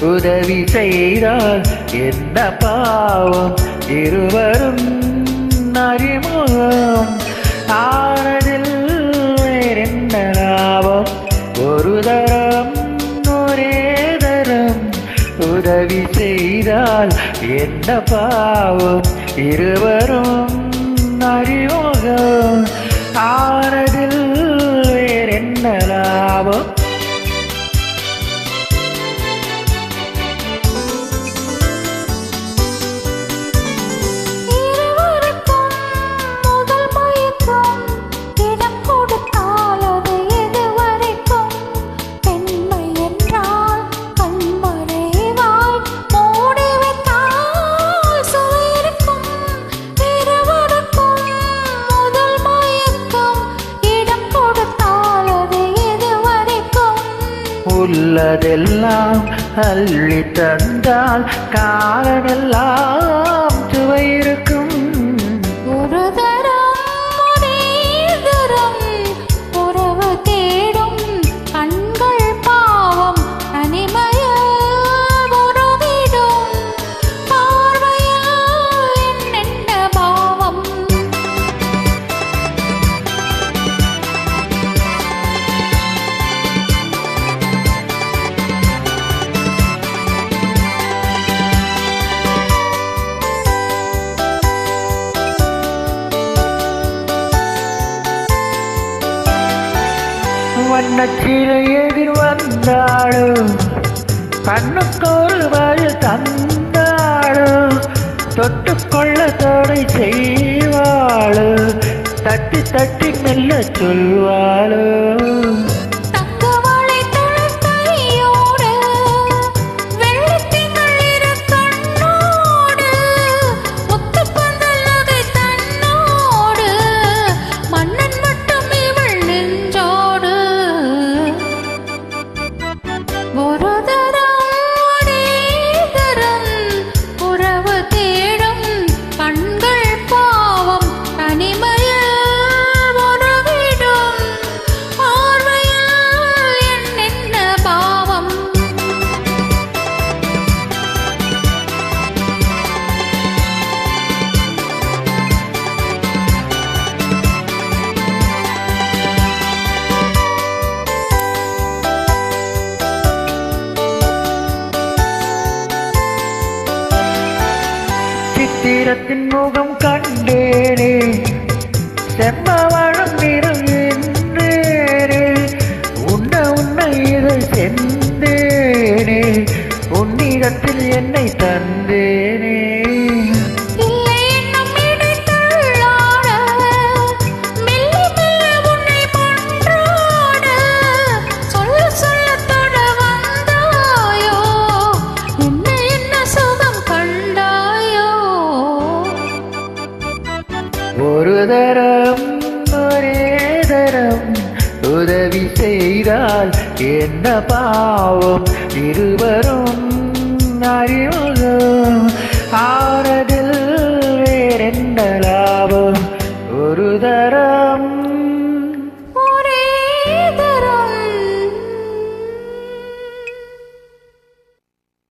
உதவி செய்தால் என்ன பாவம்? இருவரும் அறிமுகம். ஆனதில் என்ன லாபம்? ஒரு தரம் ஒரே தரம். உதவி செய்தால் என்ன பாவம்? இருவரும் அறிமுகம். ஆனதில் வேறென்ன லாபம்? உள்ளதெல்லாம் அள்ளி தந்தால் காலமெல்லாம் வண்ணச்சிலை எதிர் வந்தாடும் கண்ணுக்கோள் பதில் தந்தாடும் தொட்டுக்கொள்ள தடை செய்வாளு. தட்டி தட்டி மெல்ல சொல்வாளு. ஒரு வீரத்தின் முகம் கண்டேனே. செம்மவழம் வீரம் என்றேனே உன்ன உன்னை இதை சென்றேனே. உன்னிடத்தில் என்னை தந்தேன். என்ன பாவம்? இருவரும்